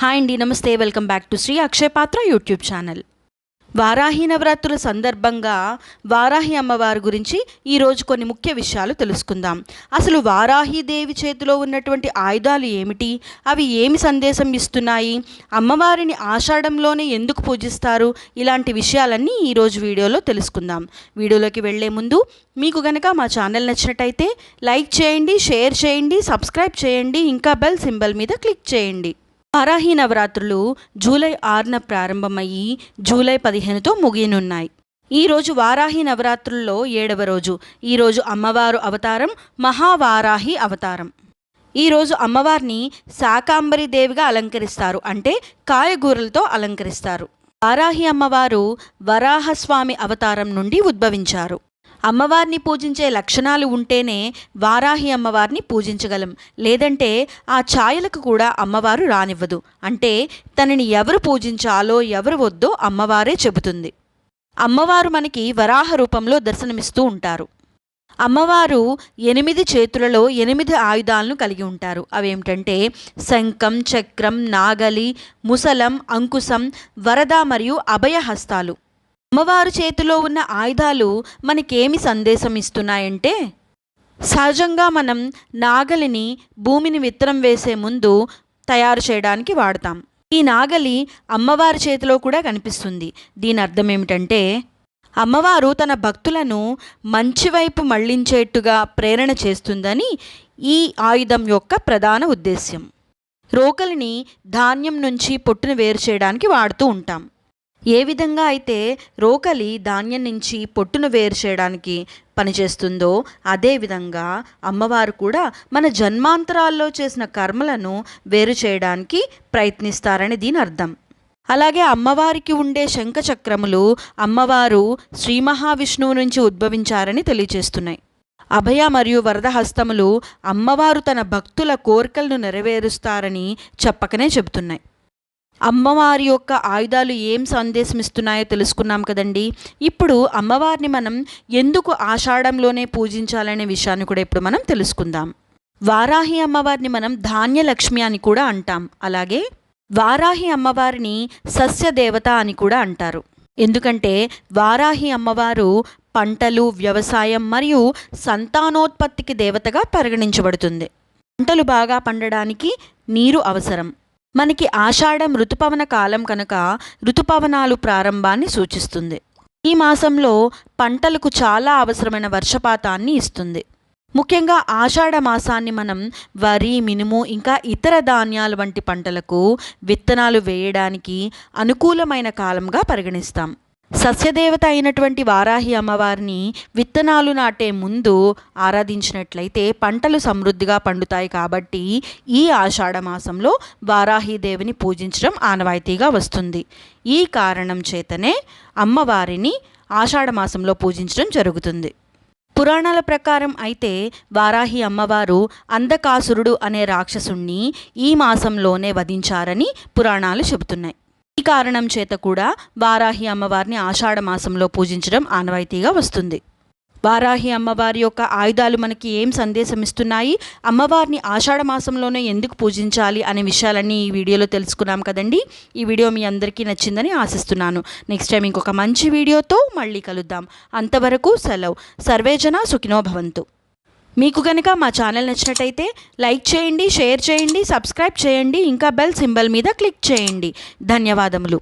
Hi అండి నమస్తే welcome back to Shri Akshaya Patra YouTube channel. Varahi నవరాత్రుల సందర్భంగా వారాహి అమ్మవారి గురించి ఈరోజు కొన్ని ముఖ్య విషయాలు తెలుసుకుందాం. అసలు వారాహి దేవి చేతిలో ఉన్నటువంటి ఆయుధాలు ఏమిటి? అవి ఏమి సందేశం ఇస్తున్నాయి? అమ్మవారిని ఆషాఢంలోనే ఎందుకు పూజిస్తారు? ఇలాంటి విషయాలన్నీ ఈరోజు వీడియోలో తెలుసుకుందాం. వీడియోలోకి వెళ్ళే ముందు మీకు గనక మా ఛానల్ నచ్చినట్టయితే లైక్ చేయండి షేర్ చేయండి సబ్స్క్రైబ్ చేయండి ఇంకా బెల్ సింబల్ మీద క్లిక్ చేయండి. వారాహి నవరాత్రులు జూలై ఆరున ప్రారంభమయ్యి జూలై పదిహేనుతో ముగియనున్నాయి. ఈరోజు వారాహి నవరాత్రుల్లో ఏడవ రోజు. ఈరోజు అమ్మవారు అవతారం మహావారాహి అవతారం. ఈరోజు అమ్మవారిని శాకాంబరి దేవిగా అలంకరిస్తారు. అంటే కాయగూరలతో అలంకరిస్తారు. వారాహి అమ్మవారు వరాహస్వామి అవతారం నుండి ఉద్భవించారు. అమ్మవారిని పూజించే లక్షణాలు ఉంటేనే వారాహి అమ్మవారిని పూజించగలం. లేదంటే ఆ ఛాయలకు కూడా అమ్మవారు రానివ్వదు. అంటే తనని ఎవరు పూజించాలో ఎవరు వద్దో అమ్మవారే చెబుతుంది. అమ్మవారు మనకి వరాహ రూపంలో దర్శనమిస్తూ ఉంటారు. అమ్మవారు ఎనిమిది చేతులలో ఎనిమిది ఆయుధాలను కలిగి ఉంటారు. అవేమిటంటే శంఖం చక్రం నాగలి ముసలం అంకుశం వరద మరియు అభయహస్తాలు. అమ్మవారు చేతిలో ఉన్న ఆయుధాలు మనకేమి సందేశం ఇస్తున్నాయంటే సహజంగా మనం నాగలిని భూమిని విత్తనం వేసే ముందు తయారు చేయడానికి వాడతాం. ఈ నాగలి అమ్మవారి చేతిలో కూడా కనిపిస్తుంది. దీని అర్థం ఏమిటంటే అమ్మవారు తన భక్తులను మంచివైపు మళ్ళించేట్టుగా ప్రేరణ చేస్తుందని ఈ ఆయుధం యొక్క ప్రధాన ఉద్దేశ్యం. రోకలిని ధాన్యం నుంచి పొట్టును వేరు చేయడానికి వాడుతూ ఉంటాం. ఏ విధంగా అయితే రోకలి ధాన్యం నుంచి పొట్టును వేరు చేయడానికి పనిచేస్తుందో అదేవిధంగా అమ్మవారు కూడా మన జన్మాంతరాల్లో చేసిన కర్మలను వేరు చేయడానికి ప్రయత్నిస్తారని దీని అర్థం. అలాగే అమ్మవారికి ఉండే శంఖ చక్రములు అమ్మవారు శ్రీ మహావిష్ణువు నుంచి ఉద్భవించారని తెలియచేస్తున్నాయి. అభయ మరియు వరద హస్తములు అమ్మవారు తన భక్తుల కోరికలను నెరవేరుస్తారని చెప్పకనే చెబుతున్నాయి. అమ్మవారి యొక్క ఆయుధాలు ఏం సందేశం ఇస్తున్నాయో తెలుసుకున్నాం కదండి. ఇప్పుడు అమ్మవారిని మనం ఎందుకు ఆషాఢంలోనే పూజించాలనే విషయాన్ని కూడా ఇప్పుడు మనం తెలుసుకుందాం. వారాహి అమ్మవారిని మనం ధాన్యలక్ష్మి అని కూడా అంటాం. అలాగే వారాహి అమ్మవారిని సస్యదేవత అని కూడా అంటారు. ఎందుకంటే వారాహి అమ్మవారు పంటలు వ్యవసాయం మరియు సంతానోత్పత్తికి దేవతగా పరిగణించబడుతుంది. పంటలు బాగా పండడానికి నీరు అవసరం. మనకి ఆషాఢం ఋతుపవన కాలం కనుక ఋతుపవనాలు ప్రారంభాన్ని సూచిస్తుంది. ఈ మాసంలో పంటలకు చాలా అవసరమైన వర్షపాతాన్ని ఇస్తుంది. ముఖ్యంగా ఆషాఢ మాసాన్ని మనం వరి మినుము ఇంకా ఇతర ధాన్యాలు వంటి పంటలకు విత్తనాలు వేయడానికి అనుకూలమైన కాలంగా పరిగణిస్తాం. సస్యదేవత అయినటువంటి వారాహి అమ్మవారిని విత్తనాలు నాటే ముందు ఆరాధించినట్లయితే పంటలు సమృద్ధిగా పండుతాయి కాబట్టి ఈ ఆషాఢ మాసంలో వారాహీదేవిని పూజించడం ఆనవాయితీగా వస్తుంది. ఈ కారణం చేతనే అమ్మవారిని ఆషాఢ మాసంలో పూజించడం జరుగుతుంది. పురాణాల ప్రకారం అయితే వారాహి అమ్మవారు అంధకాసురుడు అనే రాక్షసుణ్ణి ఈ మాసంలోనే వధించారని పురాణాలు చెబుతున్నాయి. ఈ కారణం చేత కూడా వారాహి అమ్మవారిని ఆషాఢ మాసంలో పూజించడం ఆనవాయితీగా వస్తుంది. వారాహి అమ్మవారి యొక్క ఆయుధాలు మనకి ఏం సందేశం ఇస్తున్నాయి? అమ్మవారిని ఆషాఢ మాసంలోనే ఎందుకు పూజించాలి అనే విషయాలన్నీ ఈ వీడియోలో తెలుసుకున్నాం కదండి. ఈ వీడియో మీ అందరికీ నచ్చిందని ఆశిస్తున్నాను. నెక్స్ట్ టైం ఇంకొక మంచి వీడియోతో మళ్ళీ కలుద్దాం. అంతవరకు సెలవు. సర్వేజన సుఖినో భవంతు. మీకు కనుక మా ఛానల్ నచ్చినట్టయితే లైక్ చేయండి షేర్ చేయండి సబ్స్క్రైబ్ చేయండి ఇంకా బెల్ సింబల్ మీద క్లిక్ చేయండి. ధన్యవాదములు.